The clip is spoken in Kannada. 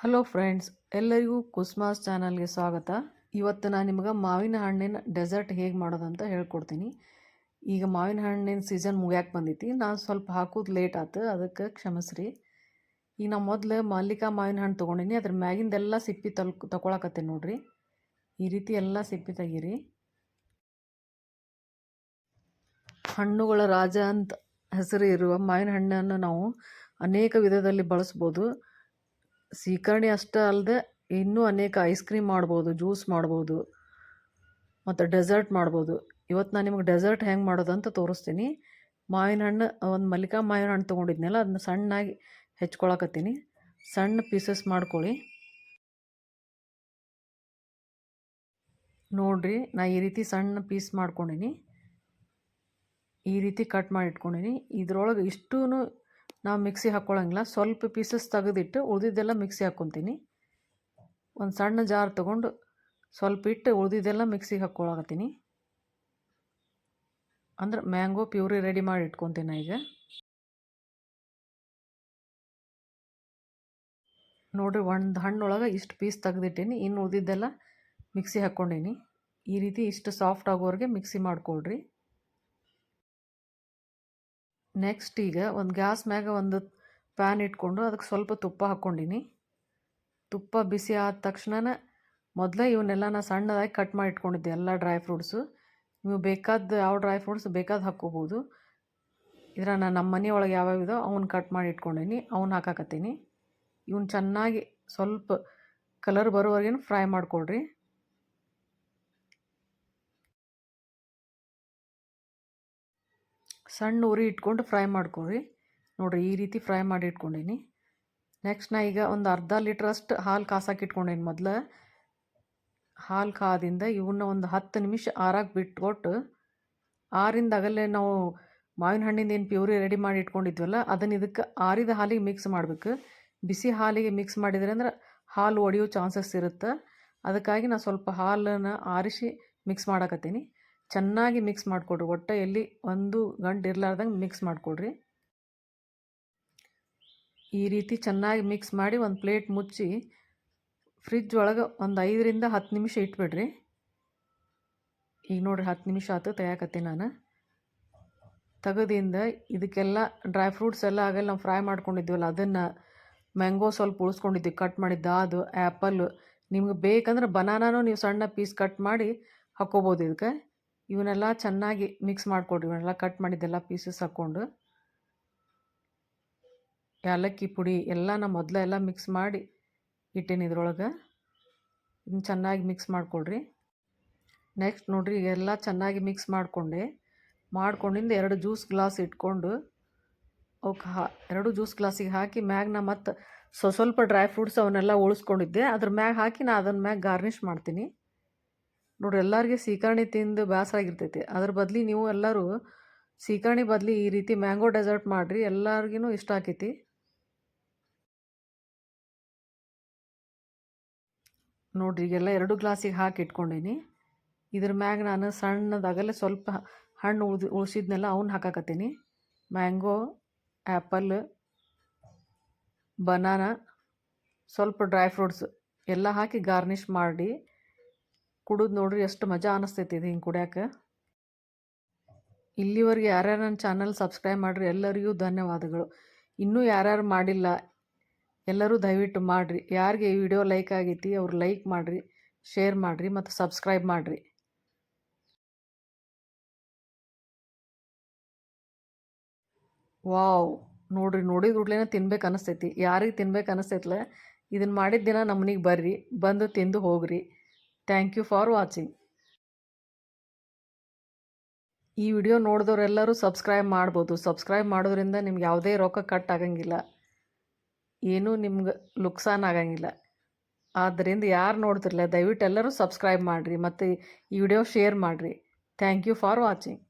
ಹಲೋ ಫ್ರೆಂಡ್ಸ್ ಎಲ್ಲರಿಗೂ ಕುಸ್ಮಾಸ್ ಚಾನಲ್ಗೆ ಸ್ವಾಗತ. ಇವತ್ತು ನಾನು ನಿಮ್ಗೆ ಮಾವಿನ ಹಣ್ಣಿನ ಡೆಸರ್ಟ್ ಹೇಗೆ ಮಾಡೋದಂತ ಹೇಳ್ಕೊಡ್ತೀನಿ. ಈಗ ಮಾವಿನ ಹಣ್ಣಿನ ಸೀಸನ್ ಮುಗ್ಯಾಕೆ ಬಂದೈತಿ. ನಾನು ಸ್ವಲ್ಪ ಹಾಕೋದು ಲೇಟ್ ಆಯ್ತು ಅದಕ್ಕೆ ಕ್ಷಮಿಸ್ರಿ. ಈಗ ನಾ ಮೊದಲು ಮಲ್ಲಿಕಾ ಮಾವಿನ ಹಣ್ಣು ತೊಗೊಂಡಿನಿ. ಅದ್ರ ಮ್ಯಾಗಿಂದೆಲ್ಲ ಸಿಪ್ಪಿ ತಲ್ ತೊಗೊಳಕತ್ತೀನಿ ನೋಡಿರಿ. ಈ ರೀತಿ ಎಲ್ಲ ಸಿಪ್ಪಿ ತೆಗೀರಿ. ಹಣ್ಣುಗಳ ರಾಜ ಅಂತ ಹೆಸರು ಇರುವ ಮಾವಿನ ಹಣ್ಣನ್ನು ನಾವು ಅನೇಕ ವಿಧದಲ್ಲಿ ಬಳಸ್ಬೋದು. ಸೀಕರಣೆ ಅಷ್ಟೇ ಅಲ್ಲದೆ ಇನ್ನೂ ಅನೇಕ ಐಸ್ ಕ್ರೀಮ್ ಮಾಡ್ಬೋದು ಜ್ಯೂಸ್ ಮಾಡ್ಬೋದು, ಮತ್ತು ಡೆಸರ್ಟ್ ಮಾಡ್ಬೋದು. ಇವತ್ತು ನಾನು ನಿಮಗೆ ಡೆಸರ್ಟ್ ಹೆಂಗೆ ಮಾಡೋದು ಅಂತ ತೋರಿಸ್ತೀನಿ. ಮಾವಿನ ಹಣ್ಣು, ಒಂದು ಮಲ್ಲಿಕಾ ಮಾವಿನ ಹಣ್ಣು ತೊಗೊಂಡಿದ್ನಲ್ಲ ಅದನ್ನ ಸಣ್ಣಾಗಿ ಹೆಚ್ಕೊಳಕತ್ತೀನಿ. ಸಣ್ಣ ಪೀಸಸ್ ಮಾಡ್ಕೊಳ್ಳಿ. ನೋಡಿರಿ, ನಾ ಈ ರೀತಿ ಸಣ್ಣ ಪೀಸ್ ಮಾಡ್ಕೊಂಡಿನಿ. ಈ ರೀತಿ ಕಟ್ ಮಾಡಿ ಇಟ್ಕೊಂಡೀನಿ. ಇದ್ರೊಳಗೆ ಇಷ್ಟೂ ನಾವು ಮಿಕ್ಸಿ ಹಾಕ್ಕೊಳ್ಳೋಂಗಿಲ್ಲ ಸ್ವಲ್ಪ ಪೀಸಸ್ ತೆಗೆದಿಟ್ಟು ಉಳಿದಿದ್ದೆಲ್ಲ ಮಿಕ್ಸಿ ಹಾಕ್ಕೊತೀನಿ ಒಂದು ಸಣ್ಣ ಜಾರ್ ತೊಗೊಂಡು ಸ್ವಲ್ಪ ಇಟ್ಟು ಉಳಿದಿದ್ದೆಲ್ಲ ಮಿಕ್ಸಿಗೆ ಹಾಕ್ಕೊಳಕತ್ತೀನಿ ಅಂದ್ರೆ ಮ್ಯಾಂಗೋ ಪ್ಯೂರಿ ರೆಡಿ ಮಾಡಿ ಇಟ್ಕೊತೀನಿ ಈಗ. ನೋಡಿರಿ ಒಂದು ಹಣ್ಣೊಳಗೆ ಇಷ್ಟು ಪೀಸ್ ತೆಗೆದಿಟ್ಟೀನಿ. ಇನ್ನು ಉಳಿದಿದ್ದೆಲ್ಲ ಮಿಕ್ಸಿ ಹಾಕ್ಕೊಂಡೀನಿ ಈ ರೀತಿ ಇಷ್ಟು ಸಾಫ್ಟ್ ಆಗೋವರೆಗೆ ಮಿಕ್ಸಿ ಮಾಡ್ಕೊಳ್ರಿ. ನೆಕ್ಸ್ಟ್ ಈಗ ಒಂದು ಗ್ಯಾಸ್ ಮ್ಯಾಗ ಒಂದು ಪ್ಯಾನ್ ಇಟ್ಕೊಂಡು ಅದಕ್ಕೆ ಸ್ವಲ್ಪ ತುಪ್ಪ ಹಾಕ್ಕೊಂಡಿನಿ. ತುಪ್ಪ ಬಿಸಿ ಆದ ತಕ್ಷಣ ಮೊದಲೇ ಇವನ್ನೆಲ್ಲ ನಾನು ಸಣ್ಣದಾಗಿ ಕಟ್ ಮಾಡಿ ಇಟ್ಕೊಂಡಿದ್ದೆ ಎಲ್ಲ ಡ್ರೈ ಫ್ರೂಟ್ಸು ನೀವು ಬೇಕಾದ ಯಾವ ಡ್ರೈ ಫ್ರೂಟ್ಸ್ ಬೇಕಾದ ಹಾಕ್ಕೋಬೋದು. ಇದರ ನಾನು ನಮ್ಮ ಮನೆಯೊಳಗೆ ಯಾವ್ಯಾವಿದೋ ಅವನ್ನ ಕಟ್ ಮಾಡಿ ಇಟ್ಕೊಂಡೀನಿ, ಅವ್ನು ಹಾಕಾಕತ್ತೀನಿ. ಇವ್ನು ಚೆನ್ನಾಗಿ ಸ್ವಲ್ಪ ಕಲರ್ ಬರೋವರೆಗೇನು ಫ್ರೈ ಮಾಡ್ಕೊಳ್ರಿ. ಸಣ್ಣ ಉರಿ ಇಟ್ಕೊಂಡು ಫ್ರೈ ಮಾಡ್ಕೊಳ್ರಿ ನೋಡಿರಿ, ಈ ರೀತಿ ಫ್ರೈ ಮಾಡಿ ಇಟ್ಕೊಂಡೀನಿ. ನೆಕ್ಸ್ಟ್ ನಾ ಈಗ ಒಂದು ಅರ್ಧ ಲೀಟ್ರಷ್ಟು ಹಾಲು ಕಾಸಕ್ಕೆ ಇಟ್ಕೊಂಡೀನಿ ಮೊದಲು. ಹಾಲು ಕಾದಿಂದ ಇವನ್ನ ಒಂದು ಹತ್ತು ನಿಮಿಷ ಆರಾಗಿ ಬಿಟ್ಕೊಟ್ಟು, ಆರಿಂದ ಆಗಲೇ ನಾವು ಮಾವಿನ ಹಣ್ಣಿಂದ ಏನು ಪ್ಯೂರಿ ರೆಡಿ ಮಾಡಿ ಇಟ್ಕೊಂಡಿದ್ವಲ್ಲ, ಅದನ್ನು ಇದಕ್ಕೆ ಆರಿದ ಹಾಲಿಗೆ ಮಿಕ್ಸ್ ಮಾಡಬೇಕು. ಬಿಸಿ ಹಾಲಿಗೆ ಮಿಕ್ಸ್ ಮಾಡಿದ್ರೆ ಅಂದ್ರೆ ಹಾಲು ಒಡೆಯೋ ಚಾನ್ಸಸ್ ಇರುತ್ತೆ. ಅದಕ್ಕಾಗಿ ನಾನು ಸ್ವಲ್ಪ ಹಾಲನ್ನು ಆರಿಸಿ ಮಿಕ್ಸ್ ಮಾಡಕತ್ತೀನಿ. ಚೆನ್ನಾಗಿ ಮಿಕ್ಸ್ ಮಾಡಿಕೊಡ್ರಿ. ಒಟ್ಟು ಎಲ್ಲಿ ಒಂದು ಗಂಟು ಇರಲಾರ್ದಂಗೆ ಮಿಕ್ಸ್ ಮಾಡಿಕೊಡ್ರಿ. ಈ ರೀತಿ ಚೆನ್ನಾಗಿ ಮಿಕ್ಸ್ ಮಾಡಿ ಒಂದು ಪ್ಲೇಟ್ ಮುಚ್ಚಿ ಫ್ರಿಜ್ ಒಳಗೆ ಒಂದು ಐದರಿಂದ ಹತ್ತು ನಿಮಿಷ ಇಟ್ಬಿಡ್ರಿ. ಈಗ ನೋಡ್ರಿ ಹತ್ತು ನಿಮಿಷ ಆಯ್ತು ತೆಗಿಯಕತ್ತೀನಿ ನಾನು. ತೆಗೆದಿಂದ ಇದಕ್ಕೆಲ್ಲ ಡ್ರೈ ಫ್ರೂಟ್ಸ್ ಎಲ್ಲ ಆಗಲ್ಲ ನಾವು ಫ್ರೈ ಮಾಡ್ಕೊಂಡಿದ್ವಲ್ಲ, ಅದನ್ನು ಮ್ಯಾಂಗೋ ಸ್ವಲ್ಪ ಉಳಿಸ್ಕೊಂಡಿದ್ವಿ. ಕಟ್ ಮಾಡಿದ್ದು ಅದು ಆ್ಯಪಲ್ ನಿಮ್ಗೆ ಬೇಕಂದ್ರೆ ಬನಾನಾನು ನೀವು ಸಣ್ಣ ಪೀಸ್ ಕಟ್ ಮಾಡಿ ಹಾಕ್ಕೋಬೋದು ಇದಕ್ಕೆ. ಇವನ್ನೆಲ್ಲ ಚೆನ್ನಾಗಿ ಮಿಕ್ಸ್ ಮಾಡಿಕೊಡ್ರಿ. ಇವನ್ನೆಲ್ಲ ಕಟ್ ಮಾಡಿದ್ದೆಲ್ಲ ಪೀಸಸ್ ಹಾಕ್ಕೊಂಡು. ಏಲಕ್ಕಿ ಪುಡಿ ಎಲ್ಲ ನಾ ಮೊದಲೇ ಎಲ್ಲ ಮಿಕ್ಸ್ ಮಾಡಿ ಇಟ್ಟೇನಿ ಇದ್ರೊಳಗೆ. ಇನ್ನು ಚೆನ್ನಾಗಿ ಮಿಕ್ಸ್ ಮಾಡಿಕೊಡ್ರಿ. ನೆಕ್ಸ್ಟ್ ನೋಡಿರಿ ಎಲ್ಲ ಚೆನ್ನಾಗಿ ಮಿಕ್ಸ್ ಮಾಡಿಕೊಂಡೆ. ಮಾಡ್ಕೊಂಡಿಂದ ಎರಡು ಜ್ಯೂಸ್ ಗ್ಲಾಸ್ ಇಟ್ಕೊಂಡು ಅವಕ್ಕೆ ಹಾ, ಎರಡು ಜ್ಯೂಸ್ ಗ್ಲಾಸಿಗೆ ಹಾಕಿ ಮ್ಯಾಗ ನಾ ಮತ್ತು ಸ್ವ ಸ್ವಲ್ಪ ಡ್ರೈ ಫ್ರೂಟ್ಸ್ ಅವನ್ನೆಲ್ಲ ಉಳಿಸ್ಕೊಂಡಿದ್ದೆ. ಅದ್ರ ಮ್ಯಾಗ ಹಾಕಿ ನಾ ಅದನ್ನ ಮ್ಯಾಗ ಗಾರ್ನಿಷ್ ಮಾಡ್ತೀನಿ. ನೋಡ್ರಿ ಎಲ್ಲರಿಗೆ ಸೀಕರ್ಣಿ ತಿಂದು ಬೇಸರ ಆಗಿರ್ತೈತಿ. ಅದ್ರ ಬದಲಿ ನೀವು ಎಲ್ಲರೂ ಸೀಕರ್ಣಿ ಬದಲಿ ಈ ರೀತಿ ಮ್ಯಾಂಗೋ ಡೆಸರ್ಟ್ ಮಾಡಿರಿ ಎಲ್ಲರಿಗೂ ಇಷ್ಟ ಆಕೈತಿ. ನೋಡ್ರಿ ಈಗೆಲ್ಲ ಎರಡು ಗ್ಲಾಸಿಗೆ ಹಾಕಿ ಇಟ್ಕೊಂಡೀನಿ. ಇದ್ರ ಮ್ಯಾಗ ನಾನು ಸಣ್ಣದಾಗಲೇ ಸ್ವಲ್ಪ ಹಣ್ಣು ಉಳ್ದು, ಉಳಿಸಿದ್ನೆಲ್ಲ ಅವನ್ನ ಹಾಕಾಕತ್ತೀನಿ. ಮ್ಯಾಂಗೋ ಆ್ಯಪಲ್ ಬನಾನ, ಸ್ವಲ್ಪ ಡ್ರೈ ಫ್ರೂಟ್ಸ್ ಎಲ್ಲ ಹಾಕಿ ಗಾರ್ನಿಷ್ ಮಾಡಿ ಕುಡಿದು ನೋಡ್ರಿ ಎಷ್ಟು ಮಜಾ ಅನಿಸ್ತೈತಿ ಇದು ಹಿಂಗೆ ಕುಡಿಯೋಕೆ. ಇಲ್ಲಿವರೆಗೆ ಯಾರ್ಯಾರು ನನ್ನ ಚಾನಲ್ ಸಬ್ಸ್ಕ್ರೈಬ್ ಮಾಡಿರಿ ಎಲ್ಲರಿಗೂ ಧನ್ಯವಾದಗಳು. ಇನ್ನೂ ಯಾರ್ಯಾರು ಮಾಡಿಲ್ಲ, ಎಲ್ಲರೂ ದಯವಿಟ್ಟು ಮಾಡಿರಿ. ಯಾರಿಗೆ ಈ ವಿಡಿಯೋ ಲೈಕ್ ಆಗೈತಿ ಅವ್ರು ಲೈಕ್ ಮಾಡಿರಿ, ಶೇರ್ ಮಾಡಿರಿ ಮತ್ತು ಸಬ್ಸ್ಕ್ರೈಬ್ ಮಾಡಿರಿ. ವಾವ್, ನೋಡ್ರಿ ನೋಡಿದ ಕೂಡಲೇ ತಿನ್ಬೇಕು ಅನಿಸ್ತೈತಿ. ಯಾರಿಗೆ ತಿನ್ಬೇಕು ಅನಿಸ್ತೈತಲ್ಲ ಇದನ್ನು ಮಾಡಿದ ದಿನ ನಮ್ಮನಿಗೆ ಬರ್ರಿ, ಬಂದು ತಿಂದು ಹೋಗ್ರಿ. ಥ್ಯಾಂಕ್ ಯು ಫಾರ್ ವಾಚಿಂಗ್ ಈ ವಿಡಿಯೋ ನೋಡಿದವರೆಲ್ಲರೂ ಸಬ್ಸ್ಕ್ರೈಬ್ ಮಾಡ್ಬೋದು. ಸಬ್ಸ್ಕ್ರೈಬ್ ಮಾಡೋದ್ರಿಂದ ನಿಮ್ಗೆ ಯಾವುದೇ ರೊಕ್ಕ ಕಟ್ ಆಗಂಗಿಲ್ಲ. ಏನೂ ನಿಮ್ಗೆ ಲುಕ್ಸಾನ್ ಆಗಂಗಿಲ್ಲ. ಆದ್ದರಿಂದ ಯಾರು ನೋಡ್ತಿರಲ್ಲ ದಯವಿಟ್ಟು ಎಲ್ಲರೂ ಸಬ್ಸ್ಕ್ರೈಬ್ ಮಾಡಿರಿ ಮತ್ತು ಈ ವಿಡಿಯೋ ಶೇರ್ ಮಾಡಿರಿ. Thank you for watching